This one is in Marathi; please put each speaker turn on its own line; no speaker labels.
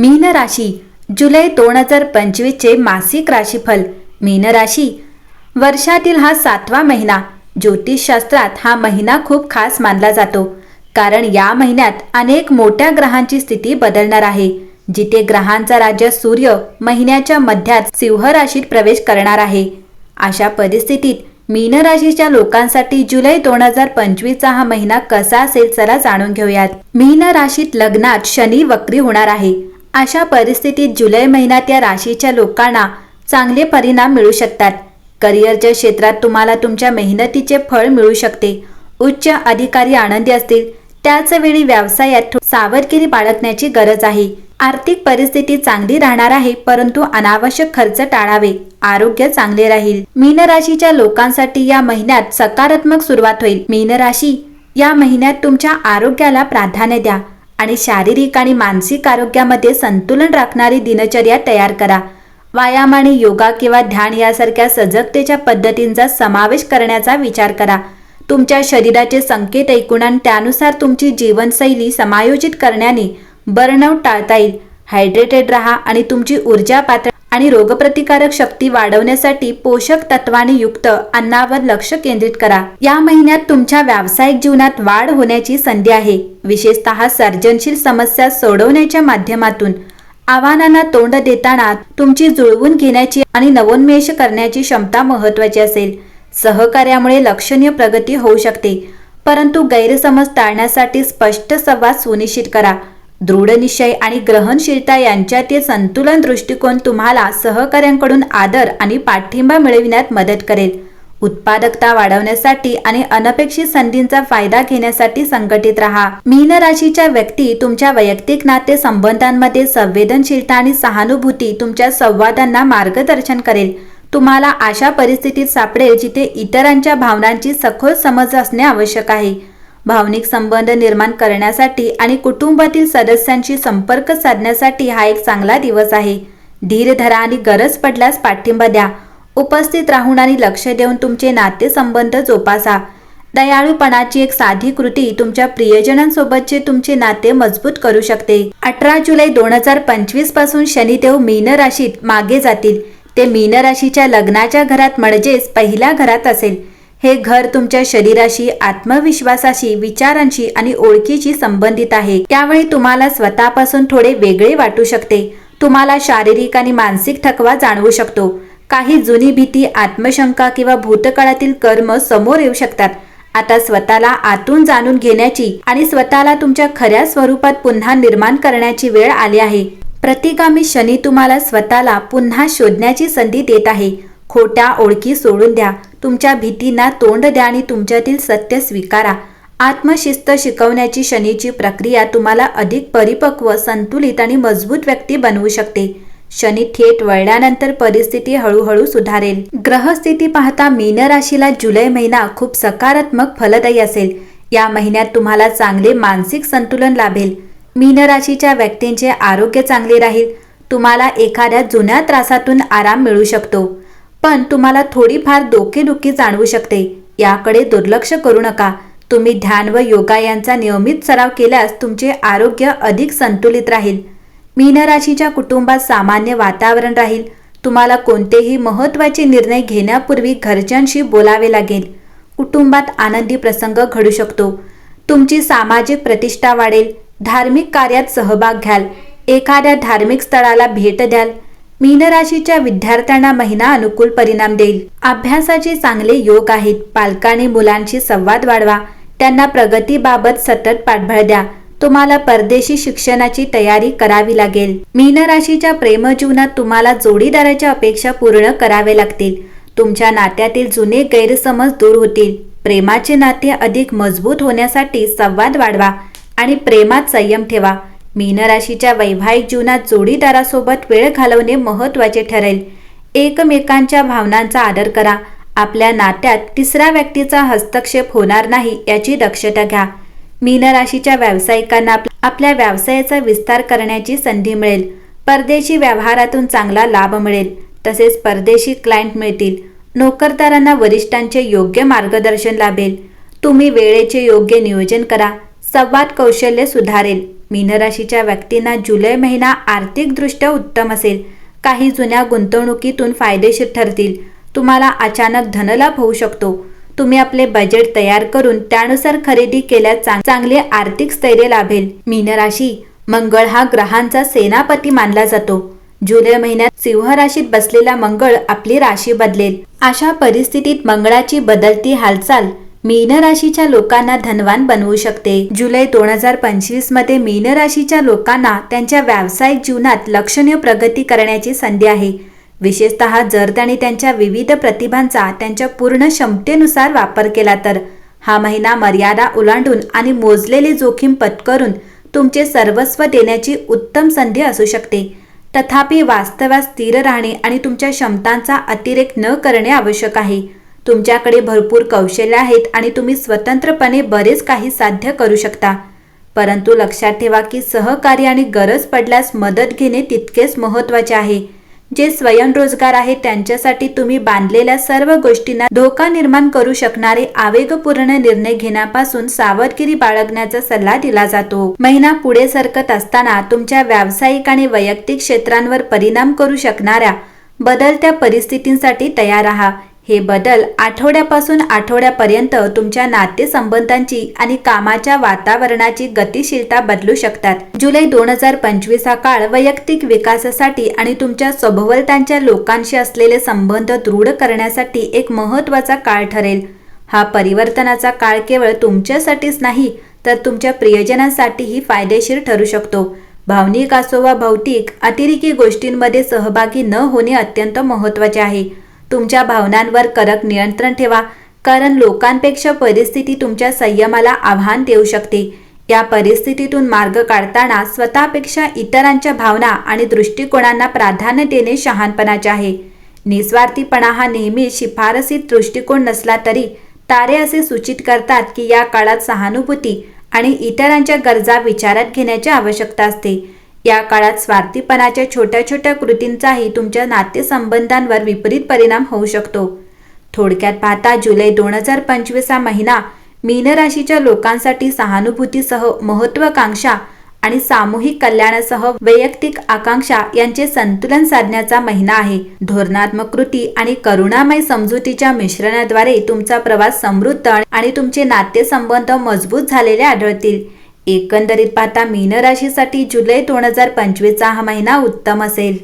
मीन राशी जुलै दोन हजार पंचवीसचे मासिक राशीफल. मीन राशी वर्षातील हा सातवा महिना. ज्योतिषशास्त्रात हा महिना खूप खास मानला जातो. कारण या महिन्यात अनेक मोठ्या ग्रहांची स्थिती बदलणार आहे. जिथे ग्रहांचा राज्य सूर्य महिन्याच्या मध्यात सिंह राशीत प्रवेश करणार आहे. अशा परिस्थितीत मीन राशीच्या लोकांसाठी जुलै दोन हजार पंचवीसचा हा महिना कसा असेल चला जाणून घेऊयात. मीन राशीत लग्नात शनी वक्री होणार आहे. अशा परिस्थितीत जुलै महिन्यात या राशीच्या लोकांना चांगले परिणाम मिळू शकतात. करिअरच्या क्षेत्रात तुम्हाला तुमच्या मेहनतीचे फळ मिळू शकते. उच्च अधिकारी आनंदी असतील. त्याच वेळी व्यवसायात सावधगिरी बाळगण्याची गरज आहे. आर्थिक परिस्थिती चांगली राहणार आहे परंतु अनावश्यक खर्च टाळावे. आरोग्य चांगले राहील. मीन राशीच्या लोकांसाठी या महिन्यात सकारात्मक सुरुवात होईल. मीन राशी या महिन्यात तुमच्या आरोग्याला प्राधान्य द्या. आणि शारीरिक आणि मानसिक आरोग्यामध्ये संतुलन राखणारी दिनचर्या तयार करा. व्यायाम आणि योगा किंवा ध्यान यासारख्या सजगतेच्या पद्धतींचा समावेश करण्याचा विचार करा. तुमच्या शरीराचे संकेत ऐकून आणि त्यानुसार तुमची जीवनशैली समायोजित करण्याने बर्नआउट टाळता येईल. हायड्रेटेड राहा आणि तुमची ऊर्जा पातळी आणि रोगप्रतिकारक शक्ती वाढवण्यासाठी पोषक तत्वाने युक्त अन्नावर लक्ष केंद्रित करा. या महिन्यात तुमच्या व्यावसायिक जीवनात वाढ होण्याची संधी आहे. विशेषतः सर्जनशील समस्या सोडवण्याच्या माध्यमातून. आव्हानांना तोंड देताना तुमची जुळवून घेण्याची आणि नवोन्मेष करण्याची क्षमता महत्वाची असेल. सहकार्यामुळे लक्षणीय प्रगती होऊ शकते. परंतु गैरसमज टाळण्यासाठी स्पष्ट संवाद सुनिश्चित करा. दृढनिश्चय आणि ग्रहणशीलता यांच्यातील संतुलन दृष्टिकोन तुम्हाला सहकाऱ्यांकडून आदर आणि पाठिंबा मिळविण्यात मदत करेल. उत्पादकता वाढवण्यासाठी आणि अनपेक्षित संधींचा फायदा घेण्यासाठी संघटित राहा. मीन राशीच्या व्यक्ती तुमच्या वैयक्तिक नाते संबंधांमध्ये संवेदनशीलता आणि सहानुभूती तुमच्या संवादांना मार्गदर्शन करेल. तुम्हाला अशा परिस्थितीत सापडेल जिथे इतरांच्या भावनांची सखोल समज असणे आवश्यक आहे. भावनिक संबंध निर्माण करण्यासाठी आणि कुटुंबातील सदस्यांशी संपर्क साधण्यासाठी हा एक चांगला दिवस आहे. धीर धरा आणि गरज पडल्यास पाठिंबा द्या. उपस्थित राहून आणि लक्ष देऊन तुमचे नातेसंबंध जोपासा. दयाळूपणाची एक साधी कृती तुमच्या प्रियजनांसोबतचे तुमचे नाते मजबूत करू शकते. अठरा जुलै दोन हजार पंचवीसपासून शनिदेव मीन राशीत मागे जातील. ते मीन राशीच्या लग्नाच्या घरात म्हणजेच पहिल्या घरात असेल. हे घर तुमच्या शरीराशी आत्मविश्वासाशी विचारांशी आणि ओळखीशी संबंधित आहे. त्यावेळी तुम्हाला स्वतःपासून थोडे वेगळे वाटू शकते. तुम्हाला शारीरिक आणि मानसिक थकवा जाणवू शकतो. काही जुनी भीती आत्मशंका किंवा भूतकाळातील कर्म समोर येऊ शकतात. आता स्वतःला आतून जाणून घेण्याची आणि स्वतःला तुमच्या खऱ्या स्वरूपात पुन्हा निर्माण करण्याची वेळ आली आहे. प्रतिगामी शनी तुम्हाला स्वतःला पुन्हा शोधण्याची संधी देत आहे. खोट्या ओळखी सोडून द्या. तुमच्या भीतींना तोंड द्या आणि तुमच्यातील सत्य स्वीकारा. आत्मशिस्त शिकवण्याची शनीची प्रक्रिया तुम्हाला अधिक परिपक्व संतुलित आणि मजबूत व्यक्ती बनवू शकते. शनी थेट वळल्यानंतर परिस्थिती हळूहळू सुधारेल. ग्रहस्थिती पाहता मीन राशीला जुलै महिना खूप सकारात्मक फलदायी असेल. या महिन्यात तुम्हाला चांगले मानसिक संतुलन लाभेल. मीन राशीच्या व्यक्तींचे आरोग्य चांगले राहील. तुम्हाला एखाद्या जुन्या त्रासातून आराम मिळू शकतो. पण तुम्हाला थोडीफार डोकेदुखी जाणवू शकते. याकडे दुर्लक्ष करू नका. तुम्ही ध्यान व योगा यांचा नियमित सराव केल्यास तुमचे आरोग्य अधिक संतुलित राहील. मीनराशीच्या कुटुंबात सामान्य वातावरण राहील. तुम्हाला कोणतेही महत्त्वाचे निर्णय घेण्यापूर्वी घरच्यांशी बोलावे लागेल. कुटुंबात आनंदी प्रसंग घडू शकतो. तुमची सामाजिक प्रतिष्ठा वाढेल. धार्मिक कार्यात सहभाग घ्याल. एखाद्या धार्मिक स्थळाला भेट द्याल. मीन राशीच्या विद्यार्थ्यांना महिना अनुकूल परिणाम देईल. अभ्यासाचे चांगले योग आहेत. पालकांनी मुलांशी संवाद वाढवा. त्यांना प्रगतीबाबत सतत पाठबळ द्या. तुम्हाला परदेशी शिक्षणाची तयारी करावी लागेल. मीन राशीच्या प्रेमजीवनात तुम्हाला जोडीदाराच्या अपेक्षा पूर्ण करावे लागतील. तुमच्या नात्यातील जुने गैरसमज दूर होतील. प्रेमाचे नाते अधिक मजबूत होण्यासाठी संवाद वाढवा आणि प्रेमात संयम ठेवा. मीनराशीच्या वैवाहिक जीवनात जोडीदारासोबत वेळ घालवणे महत्त्वाचे ठरेल. एकमेकांच्या भावनांचा आदर करा. आपल्या नात्यात तिसऱ्या व्यक्तीचा हस्तक्षेप होणार नाही याची दक्षता घ्या. मीनराशीच्या व्यावसायिकांना आपल्या व्यवसायाचा विस्तार करण्याची संधी मिळेल. परदेशी व्यवहारातून चांगला लाभ मिळेल. तसेच परदेशी क्लायंट मिळतील. नोकरदारांना वरिष्ठांचे योग्य मार्गदर्शन लाभेल. तुम्ही वेळेचे योग्य नियोजन करा. संवाद कौशल्य सुधारेल. मीनराशीच्या व्यक्तींना जुलै महिना आर्थिकदृष्ट्या उत्तम असेल. काही जुन्या गुंतवणुकीतून फायदेशीर ठरतील. तुम्हाला अचानक धनलाभ होऊ शकतो. तुम्ही आपले बजेट तयार करून त्यानुसार खरेदी केल्यास चांगले आर्थिक स्थैर्य लाभेल. मीनराशी मंगळ हा ग्रहांचा सेनापती मानला जातो. जुलै महिन्यात सिंह राशीत बसलेला मंगळ आपली राशी बदलेल. अशा परिस्थितीत मंगळाची बदलती हालचाल मीन राशीच्या लोकांना धनवान बनवू शकते. जुलै दोन हजार पंचवीसमध्ये मीन राशीच्या लोकांना त्यांच्या व्यावसायिक जीवनात लक्षणीय प्रगती करण्याची संधी आहे. विशेषतः जर त्यांनी त्यांच्या विविध प्रतिभांचा त्यांच्या पूर्ण क्षमतेनुसार वापर केला तर. हा महिना मर्यादा ओलांडून आणि मोजलेली जोखीम पत्करून तुमचे सर्वस्व देण्याची उत्तम संधी असू शकते. तथापि वास्तवात स्थिर राहणे आणि तुमच्या क्षमतांचा अतिरेक न करणे आवश्यक आहे. तुमच्याकडे भरपूर कौशल्य आहेत आणि तुम्ही स्वतंत्रपणे बरेच काही साध्य करू शकता. परंतु लक्षात ठेवा की सहकार्य आणि गरज पडल्यास मदत घेणे तितकेच महत्त्वाचे आहे. जे स्वयंरोजगार आहे त्यांच्यासाठी तुम्ही बांधलेल्या सर्व गोष्टींना धोका निर्माण करू शकणारे आवेगपूर्ण निर्णय घेण्यापासून सावधगिरी बाळगण्याचा सल्ला दिला जातो. महिना पुढे सरकत असताना तुमच्या व्यावसायिक आणि वैयक्तिक क्षेत्रांवर परिणाम करू शकणाऱ्या बदलत्या परिस्थितींसाठी तयार राहा. हे बदल आठवड्यापासून आठवड्यापर्यंत तुमच्या नातेसंबंधांची आणि कामाच्या वातावरणाची गतिशीलता बदलू शकतात. जुलै दोन हजार पंचवीस हा काळ वैयक्तिक विकासासाठी आणि तुमच्या सभोवतांच्या लोकांशी असलेले संबंध दृढ करण्यासाठी एक महत्त्वाचा काळ ठरेल. हा परिवर्तनाचा काळ केवळ तुमच्यासाठीच नाही तर तुमच्या प्रियजनांसाठीही फायदेशीर ठरू शकतो. भावनिक असो वा भौतिक अतिरेकी गोष्टींमध्ये सहभागी न होणे अत्यंत महत्त्वाचे आहे. तुमच्या भावनांवर कडक नियंत्रण ठेवा कारण लोकांपेक्षा परिस्थिती तुमच्या संयमाला आव्हान देऊ शकते. या परिस्थितीतून मार्ग काढताना स्वतःपेक्षा इतरांच्या भावना आणि दृष्टिकोनांना प्राधान्य देणे शहाणपणाचे आहे. निस्वार्थीपणा हा नेहमी शिफारसीत दृष्टिकोन नसला तरी तारे असे सूचित करतात की या काळात सहानुभूती आणि इतरांच्या गरजा विचारात घेण्याची आवश्यकता असते. या काळात स्वार्थीपणाच्या छोट्या छोट्या कृतींचाही तुमच्या नातेसंबंधांवर विपरीत परिणाम होऊ शकतो. थोडक्यात पाहता जुलै दोन हजार पंचवीस हा महिना मीन राशीच्या लोकांसाठी सहानुभूतीसह महत्वाकांक्षा आणि सामूहिक कल्याणासह वैयक्तिक आकांक्षा यांचे संतुलन साधण्याचा महिना आहे. धोरणात्मक कृती आणि करुणामय समजुतीच्या मिश्रणाद्वारे तुमचा प्रवास समृद्ध आणि तुमचे नातेसंबंध मजबूत झालेले आढळतील. एकंदरीत पाहता मीन राशीसाठी जुलै दोन हजार पंचवीसचा हा महिना उत्तम असेल.